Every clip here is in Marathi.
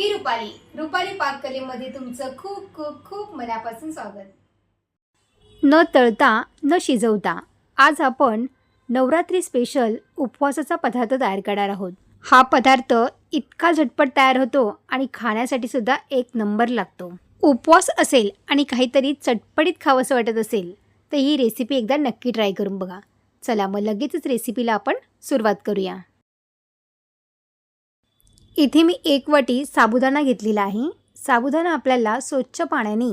मी रुपाली. रुपाली पाककलेमध्ये तुमचं खूप खूप खूप मनापासून स्वागत. न तळता न शिजवता आज आपण नवरात्री स्पेशल उपवासाचा पदार्थ तयार करणार आहोत. हा पदार्थ इतका झटपट तयार होतो आणि खाण्यासाठी सुद्धा एक नंबर लागतो. उपवास असेल आणि काहीतरी चटपटीत खावंसं वाटत असेल तर ही रेसिपी एकदा नक्की ट्राय करून बघा. चला मग लगेचच रेसिपीला आपण सुरुवात करूया. इथे मी एक वाटी साबुदाणा घेतलेला आहे. साबुदाणा आपल्याला स्वच्छ पाण्याने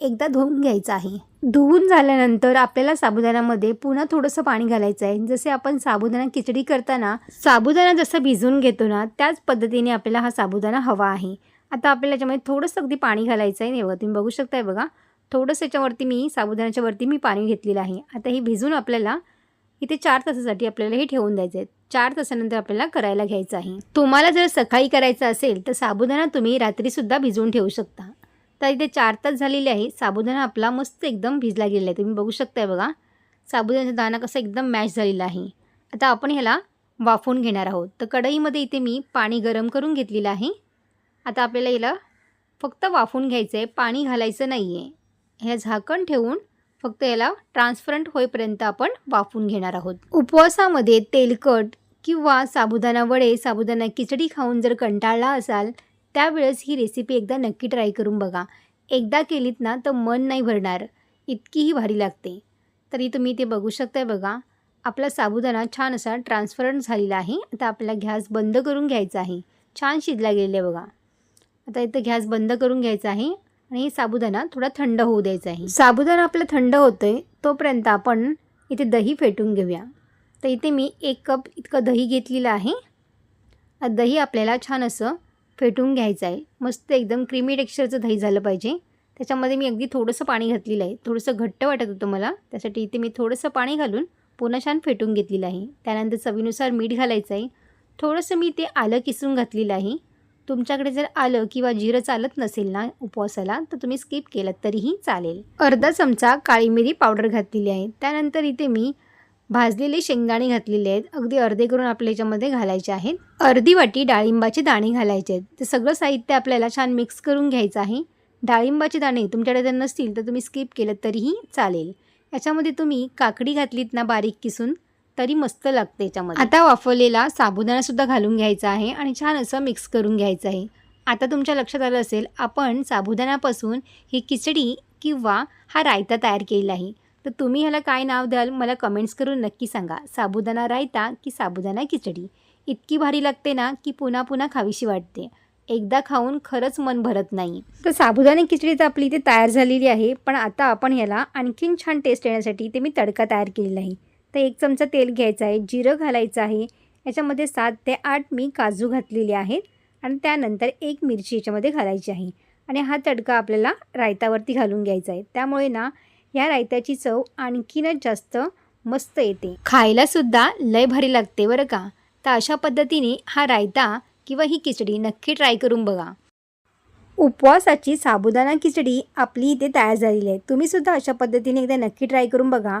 एकदा धुवून घ्यायचं आहे. धुवून झाल्यानंतर आपल्याला साबुदाण्यामध्ये पुन्हा थोडंसं पाणी घालायचं आहे. जसे आपण साबुदाणा खिचडी करताना साबुदाणा जसं भिजवून घेतो ना त्याच पद्धतीने आपल्याला हा साबुदाणा हवा आहे. आता आपल्याला याच्यामध्ये थोडंसं अगदी पाणी घालायचं आहे. हे बघा तुम्ही बघू शकताय बघा. थोडंसं याच्यावरती मी साबुदाण्याच्यावरती मी पाणी घेतलेलं आहे. आता हे भिजून आपल्याला इथे चार तासासाठी आपल्याला हे ठेवून द्यायचं आहे. चार तासानंतर आपल्याला करायला घ्यायचं आहे. तुम्हाला जर सकाळी करायचं असेल तर साबुदाणा तुम्ही रात्रीसुद्धा भिजवून ठेवू शकता. तर इथे चार तास झालेले आहे. साबुदाणा आपला मस्त एकदम भिजला गेलेला आहे. तुम्ही बघू शकताय बघा. साबुदाण्याचा दाणा कसा एकदम मॅश झालेला आहे. आता आपण ह्याला वाफवून घेणार आहोत. तर कढईमध्ये इथे मी पाणी गरम करून घेतलेलं आहे. आता आपल्याला याला फक्त वाफवून घ्यायचं आहे पाणी घालायचं नाही आहे ह्या झाकण ठेवून फक्त याला ट्रान्सपरंट होईपर्यंत आपण वाफून घेणार आहोत. उपवासामध्ये तेलकट किंवा साबुदाणा वडे साबुदाणा खिचडी खाऊन जर कंटाळला असाल त्यावेळेस ही रेसिपी एकदा नक्की ट्राय करून बघा. एकदा केलीत ना तर मन नाही भरणार. इतकीही भारी लागते. तरी तुम्ही ते बघू शकताय बघा. आपला साबुदाणा छान असा ट्रान्सपरंट झालेला आहे. आता आपल्याला गॅस बंद करून घ्यायचा आहे. छान शिजला गेलेला आहे बघा. आता इथं गॅस बंद करून घ्यायचा आहे. आणि साबुदाणा थोडा थंड होऊ द्यायचा आहे. साबुदाणा आपला थंड होतोय तोपर्यंत आपण इथे दही फेटून घेऊया. तर इथे मी एक कप इतकं दही घेतलेलं आहे. दही आपल्याला छान असं फेटून घ्यायचं आहे. मस्त एकदम क्रीमी टेक्स्चरचं दही झालं पाहिजे. त्याच्यामध्ये मी अगदी थोडंसं पाणी घातलेलं आहे. थोडंसं घट्ट वाटत होतं मला. त्यासाठी इथे मी थोडंसं पाणी घालून पुन्हा छान फेटून घेतलेलं आहे. त्यानंतर चवीनुसार मीठ घालायचं आहे. थोडंसं मी ते आलं किसून घातलेलं आहे. तुमच्याकडे जर आलं किंवा जिरं चालत नसेल ना उपवासाला तर तुम्ही स्किप केलं तरीही चालेल. अर्धा चमचा काळी मिरी पावडर घातलेली आहे. त्यानंतर इथे मी भाजलेले शेंगदाणे घातलेले आहेत. अगदी अर्धे करून आपल्या याच्यामध्ये घालायचे आहेत. अर्धी वाटी डाळिंबाचे दाणे घालायचे आहेत. ते सगळं साहित्य आपल्याला छान मिक्स करून घ्यायचं आहे. डाळिंबाचे दाणे तुमच्याकडे जर नसतील तर तुम्ही स्किप केलं तरीही चालेल. याच्यामध्ये तुम्ही काकडी घातलीत ना बारीक किसून तरी मस्त लागते याच्यामध्ये. आता वाफवलेला साबुदाणासुद्धा घालून घ्यायचा आहे आणि छान असं मिक्स करून घ्यायचं आहे. आता तुमच्या लक्षात आलं असेल आपण साबुदाण्यापासून ही खिचडी किंवा हा रायता तयार केलेला आहे. तर तुम्ही ह्याला काय नाव द्याल मला कमेंट्स करून नक्की सांगा. साबुदाणा रायता की साबुदाणा खिचडी? इतकी भारी लागते ना की पुन्हा पुन्हा खावीशी वाटते. एकदा खाऊन खरंच मन भरत नाही. तर साबुदाणा खिचडी तर आपली इथे तयार झालेली आहे पण आता आपण ह्याला आणखीन छान टेस्ट येण्यासाठी ते मी तडका तयार केलेला आहे. तर एक चमचा तेल घ्यायचं आहे जिरं घालायचं आहे. याच्यामध्ये सात ते आठ मी काजू घातलेले आहेत आणि त्यानंतर एक मिरची याच्यामध्ये घालायची आहे. आणि हा तडका आपल्याला रायतावरती घालून घ्यायचा आहे. त्यामुळे ना या रायताची चव आणखीनच जास्त मस्त येते. खायलासुद्धा लय भारी लागते बरं का? तर अशा पद्धतीने हा रायता किंवा ही खिचडी नक्की ट्राय करून बघा. उपवासाची साबुदाणा खिचडी आपली इथे तयार झालेली आहे. तुम्हीसुद्धा अशा पद्धतीने एकदा नक्की ट्राय करून बघा.